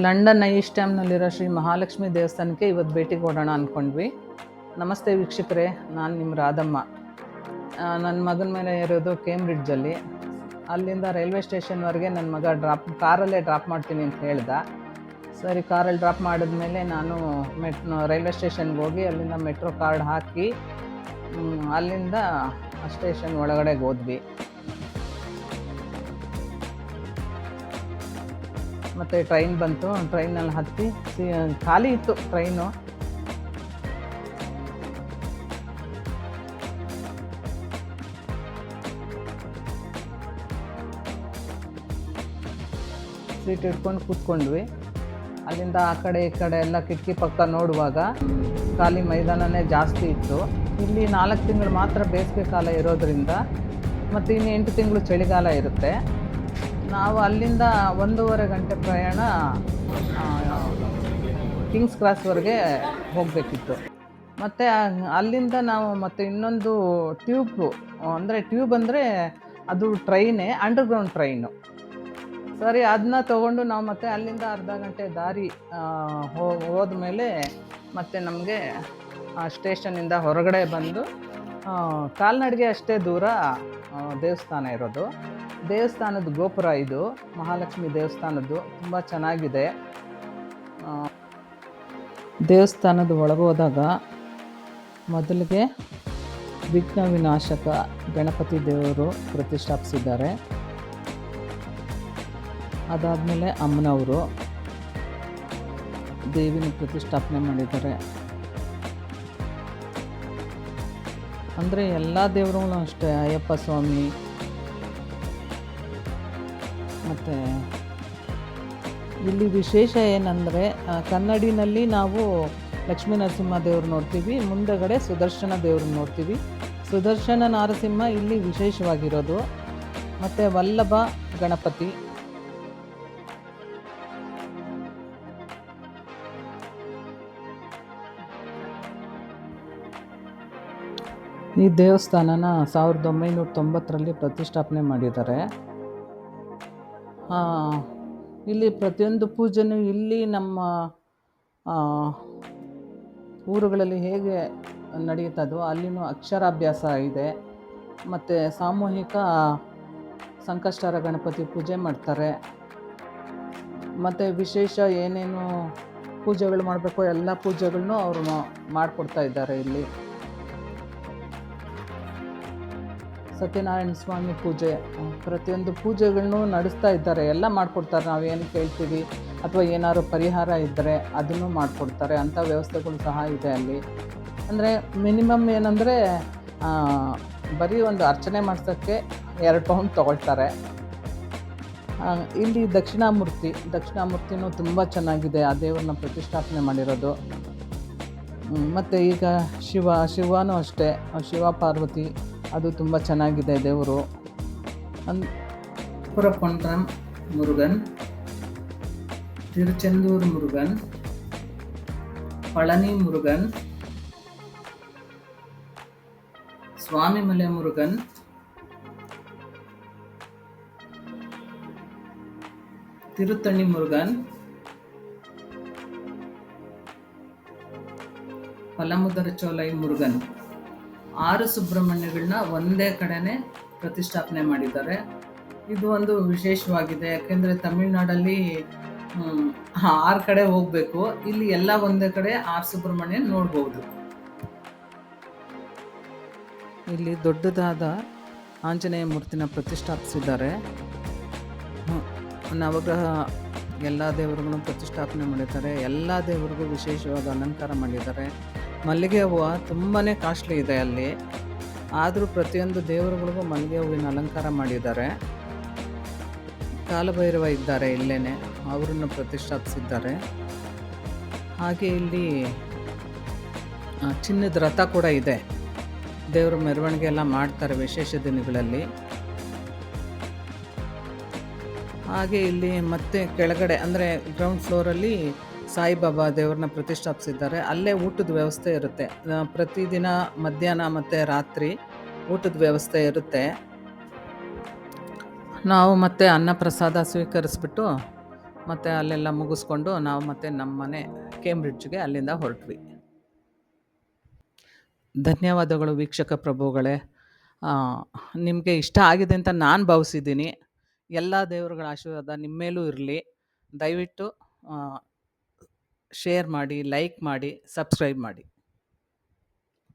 London ಐ ಸ್ಟ್ಯಾಮ್ನಲ್ಲಿರೋ ಶ್ರೀ ಮಹಾಲಕ್ಷ್ಮಿ ದೇವಸ್ಥಾನಕ್ಕೆ ಇವತ್ತು ಭೇಟಿ ಕೊಡೋಣ ಅಂದ್ಕೊಂಡ್ವಿ ನಮಸ್ತೆ ವೀಕ್ಷಕರೇ, ನಾನು ನಿಮ್ಮ ರಾಧಮ್ಮ. ನನ್ನ ಮಗನ ಮೇಲೆ ಇರೋದು ಕೇಂಬ್ರಿಡ್ಜಲ್ಲಿ. ಅಲ್ಲಿಂದ ರೈಲ್ವೆ ಸ್ಟೇಷನ್ವರೆಗೆ ನನ್ನ ಮಗ ಡ್ರಾಪ್, ಕಾರಲ್ಲೇ ಡ್ರಾಪ್ ಮಾಡ್ತೀನಿ ಅಂತ ಹೇಳ್ದ. ಸರಿ, ಕಾರಲ್ಲಿ ಡ್ರಾಪ್ ಮಾಡಿದ್ಮೇಲೆ ನಾನು ಮೆಟ್ ರೈಲ್ವೆ ಸ್ಟೇಷನ್ಗೆ ಹೋಗಿ ಅಲ್ಲಿಂದ ಮೆಟ್ರೋ ಕಾರ್ಡ್ ಹಾಕಿ ಅಲ್ಲಿಂದ ಸ್ಟೇಷನ್ ಒಳಗಡೆಗೆ ಹೋದ್ವಿ. ಮತ್ತು ಟ್ರೈನ್ ಬಂತು. ಟ್ರೈನಲ್ಲಿ ಹತ್ತಿ ಖಾಲಿ ಇತ್ತು ಟ್ರೈನು. ಸೀಟ್ ಇಟ್ಕೊಂಡು ಕೂತ್ಕೊಂಡ್ವಿ. ಅಲ್ಲಿಂದ ಆ ಕಡೆ ಈ ಕಡೆ ಎಲ್ಲ ಕಿಟಕಿ ಪಕ್ಕ ನೋಡುವಾಗ ಖಾಲಿ ಮೈದಾನನೇ ಜಾಸ್ತಿ ಇತ್ತು. ಇಲ್ಲಿ ನಾಲ್ಕು ತಿಂಗಳು ಮಾತ್ರ ಬೇಸಿಗೆ ಕಾಲ ಇರೋದ್ರಿಂದ ಮತ್ತು ಇನ್ನು ಎಂಟು ತಿಂಗಳು ಚಳಿಗಾಲ ಇರುತ್ತೆ. ನಾವು ಅಲ್ಲಿಂದ ಒಂದೂವರೆ ಗಂಟೆ ಪ್ರಯಾಣ ಕಿಂಗ್ಸ್ ಕ್ರಾಸ್ವರೆಗೆ ಹೋಗಬೇಕಿತ್ತು. ಮತ್ತು ಅಲ್ಲಿಂದ ನಾವು ಮತ್ತೆ ಇನ್ನೊಂದು ಟ್ಯೂಬ್ ಅಂದರೆ ಟ್ಯೂಬ್ ಅಂದರೆ ಅದು ಟ್ರೈನೇ ಅಂಡರ್ಗ್ರೌಂಡ್ ಟ್ರೈನು ಸರಿ ಅದನ್ನ ತೊಗೊಂಡು ನಾವು ಮತ್ತೆ ಅಲ್ಲಿಂದ ಅರ್ಧ ಗಂಟೆ ದಾರಿ ಹೋದ್ಮೇಲೆ ಮತ್ತೆ ನಮಗೆ ಸ್ಟೇಷನಿಂದ ಹೊರಗಡೆ ಬಂದು ಕಾಲ್ನಡಿಗೆ ಅಷ್ಟೇ ದೂರ ದೇವಸ್ಥಾನ ಇರೋದು. ದೇವಸ್ಥಾನದ ಗೋಪುರ ಇದು. ಮಹಾಲಕ್ಷ್ಮಿ ದೇವಸ್ಥಾನದ್ದು. ತುಂಬ ಚೆನ್ನಾಗಿದೆ. ದೇವಸ್ಥಾನದ ಒಳಗೆ ಹೋದಾಗ ಮೊದಲಿಗೆ ವಿಘ್ನ ವಿನಾಶಕ ಗಣಪತಿ ದೇವರು ಪ್ರತಿಷ್ಠಾಪಿಸಿದ್ದಾರೆ. ಅದಾದಮೇಲೆ ಅಮ್ಮನವರು ದೇವಿನ ಪ್ರತಿಷ್ಠಾಪನೆ ಮಾಡಿದ್ದಾರೆ. ಅಂದರೆ ಎಲ್ಲ ದೇವರುಗಳು ಅಷ್ಟೇ. ಅಯ್ಯಪ್ಪ ಸ್ವಾಮಿ ಮತ್ತು ಇಲ್ಲಿ ವಿಶೇಷ ಏನಂದರೆ ಕನ್ನಡಿನಲ್ಲಿ ನಾವು ಲಕ್ಷ್ಮೀ ನರಸಿಂಹ ದೇವ್ರು ನೋಡ್ತೀವಿ, ಮುಂದಗಡೆ ಸುದರ್ಶನ ದೇವ್ರನ್ನ ನೋಡ್ತೀವಿ. ಸುದರ್ಶನ ನರಸಿಂಹ ಇಲ್ಲಿ ವಿಶೇಷವಾಗಿರೋದು. ಮತ್ತು ವಲ್ಲಭ ಗಣಪತಿ. ಈ ದೇವಸ್ಥಾನನ ಸಾವಿರದ ಒಂಬೈನೂರ ತೊಂಬತ್ತರಲ್ಲಿ ಪ್ರತಿಷ್ಠಾಪನೆ ಮಾಡಿದ್ದಾರೆ. ಇಲ್ಲಿ ಪ್ರತಿಯೊಂದು ಪೂಜೆನೂ ಇಲ್ಲಿ ನಮ್ಮ ಊರುಗಳಲ್ಲಿ ಹೇಗೆ ನಡೆಯುತ್ತದೋ ಅಲ್ಲಿನೂ ಅಕ್ಷರಾಭ್ಯಾಸ ಇದೆ. ಮತ್ತು ಸಾಮೂಹಿಕ ಸಂಕಷ್ಟಾರ ಗಣಪತಿ ಪೂಜೆ ಮಾಡ್ತಾರೆ. ಮತ್ತು ವಿಶೇಷ ಏನೇನು ಪೂಜೆಗಳು ಮಾಡಬೇಕು ಎಲ್ಲ ಪೂಜೆಗಳನ್ನೂ ಅವರು ಮಾಡಿಕೊಡ್ತಾ ಇದ್ದಾರೆ ಇಲ್ಲಿ. ಸತ್ಯನಾರಾಯಣ ಸ್ವಾಮಿ ಪೂಜೆ. ಪ್ರತಿಯೊಂದು ಪೂಜೆಗಳನ್ನು ನಡೆಸ್ತಾ ಇದ್ದಾರೆ. ಎಲ್ಲ ಮಾಡಿಕೊಡ್ತಾರೆ. ನಾವು ಏನು ಕೇಳ್ತೀವಿ? ಅಥವಾ ಏನಾದ್ರು ಪರಿಹಾರ ಇದ್ದರೆ ಅದನ್ನು ಮಾಡಿಕೊಡ್ತಾರೆ. ಅಂಥ ವ್ಯವಸ್ಥೆಗಳು ಸಹ ಇದೆ ಅಲ್ಲಿ. ಅಂದರೆ ಮಿನಿಮಮ್ ಏನಂದರೆ ಬರೀ ಒಂದು ಅರ್ಚನೆ ಮಾಡ್ಸೋಕ್ಕೆ ಎರಡು ಪೌಂಡ್ ತೊಗೊಳ್ತಾರೆ. ಇಲ್ಲಿ ದಕ್ಷಿಣಾಮೂರ್ತಿ, ದಕ್ಷಿಣಾಮೂರ್ತಿನೂ ತುಂಬ ಚೆನ್ನಾಗಿದೆ ಆ ದೇವ್ರನ್ನ ಪ್ರತಿಷ್ಠಾಪನೆ ಮಾಡಿರೋದು. ಮತ್ತು ಈಗ ಶಿವ, ಶಿವನೂ ಅಷ್ಟೇ. ಶಿವ ಪಾರ್ವತಿ. ಅದು ತುಂಬ ಚೆನ್ನಾಗಿದೆ ದೇವರು. ಅನ್ ಪುರಪೊಂಡ್ರಂ ಮುರುಗನ್, ತಿರುಚೆಂದೂರು ಮುರುಗನ್, ಪಳನಿ ಮುರುಗನ್, ಸ್ವಾಮಿಮಲೆ ಮುರುಗನ್ ತಿರುತ್ತಣಿ ಮುರುಗನ್, ಪಲಮುದರ ಚೋಲೈ ಮುರುಗನ್. ಆರು ಸುಬ್ರಹ್ಮಣ್ಯಗಳನ್ನ ಒಂದೇ ಕಡೆನೇ ಪ್ರತಿಷ್ಠಾಪನೆ ಮಾಡಿದ್ದಾರೆ. ಇದು ಒಂದು ವಿಶೇಷವಾಗಿದೆ. ಯಾಕೆಂದರೆ ತಮಿಳ್ನಾಡಲ್ಲಿ ಆರು ಕಡೆ ಹೋಗಬೇಕು. ಇಲ್ಲಿ ಎಲ್ಲ ಒಂದೇ ಕಡೆ ಆರು ಸುಬ್ರಹ್ಮಣ್ಯ ನೋಡ್ಬೋದು. ಇಲ್ಲಿ ದೊಡ್ಡದಾದ ಆಂಜನೇಯ ಮೂರ್ತಿನ ಪ್ರತಿಷ್ಠಾಪಿಸಿದ್ದಾರೆ. ನವಗ್ರಹ ಎಲ್ಲ ದೇವರುಗಳನ್ನು ಪ್ರತಿಷ್ಠಾಪನೆ ಮಾಡಿದ್ದಾರೆ. ಎಲ್ಲ ದೇವರಿಗೂ ವಿಶೇಷವಾದ ಅಲಂಕಾರ ಮಾಡಿದ್ದಾರೆ. ಮಲ್ಲಿಗೆ ಹೂವು ತುಂಬಾ ಕಾಸ್ಟ್ಲಿ ಇದೆ ಅಲ್ಲಿ. ಆದರೂ ಪ್ರತಿಯೊಂದು ದೇವರುಗಳಿಗೂ ಮಲ್ಲಿಗೆ ಹೂವಿನ ಅಲಂಕಾರ ಮಾಡಿದ್ದಾರೆ. ಕಾಲಭೈರವ ಇದ್ದಾರೆ ಇಲ್ಲೇ ಅವರನ್ನು ಪ್ರತಿಷ್ಠಾಪಿಸಿದ್ದಾರೆ. ಹಾಗೆ ಇಲ್ಲಿ ಚಿನ್ನದ ರಥ ಕೂಡ ಇದೆ. ದೇವರ ಮೆರವಣಿಗೆ ಎಲ್ಲ ಮಾಡ್ತಾರೆ ವಿಶೇಷ ದಿನಗಳಲ್ಲಿ. ಹಾಗೆ ಇಲ್ಲಿ ಮತ್ತೆ ಕೆಳಗಡೆ, ಅಂದರೆ ಗ್ರೌಂಡ್ ಫ್ಲೋರಲ್ಲಿ ಸಾಯಿಬಾಬಾ ದೇವ್ರನ್ನ ಪ್ರತಿಷ್ಠಾಪಿಸಿದ್ದಾರೆ. ಅಲ್ಲೇ ಊಟದ ವ್ಯವಸ್ಥೆ ಇರುತ್ತೆ. ಪ್ರತಿದಿನ ಮಧ್ಯಾಹ್ನ ಮತ್ತು ರಾತ್ರಿ ಊಟದ ವ್ಯವಸ್ಥೆ ಇರುತ್ತೆ. ನಾವು ಮತ್ತೆ ಅನ್ನ ಪ್ರಸಾದ ಸ್ವೀಕರಿಸ್ಬಿಟ್ಟು ಮತ್ತು ಅಲ್ಲೆಲ್ಲ ಮುಗಿಸ್ಕೊಂಡು ನಾವು ಮತ್ತೆ ನಮ್ಮ ಮನೆ ಕೇಂಬ್ರಿಡ್ಜ್ಗೆ ಅಲ್ಲಿಂದ ಹೊರಟ್ವಿ. ಧನ್ಯವಾದಗಳು ವೀಕ್ಷಕ ಪ್ರಭುಗಳೇ. ನಿಮಗೆ ಇಷ್ಟ ಆಗಿದೆ ಅಂತ ನಾನು ಭಾವಿಸಿದ್ದೀನಿ. ಎಲ್ಲ ದೇವರುಗಳ ಆಶೀರ್ವಾದ ನಿಮ್ಮ ಮೇಲೂ ಇರಲಿ. ದಯವಿಟ್ಟು ಶೇರ್ ಮಾಡಿ ಲೈಕ್ ಮಾಡಿ ಸಬ್ಸ್ಕ್ರೈಬ್ ಮಾಡಿ.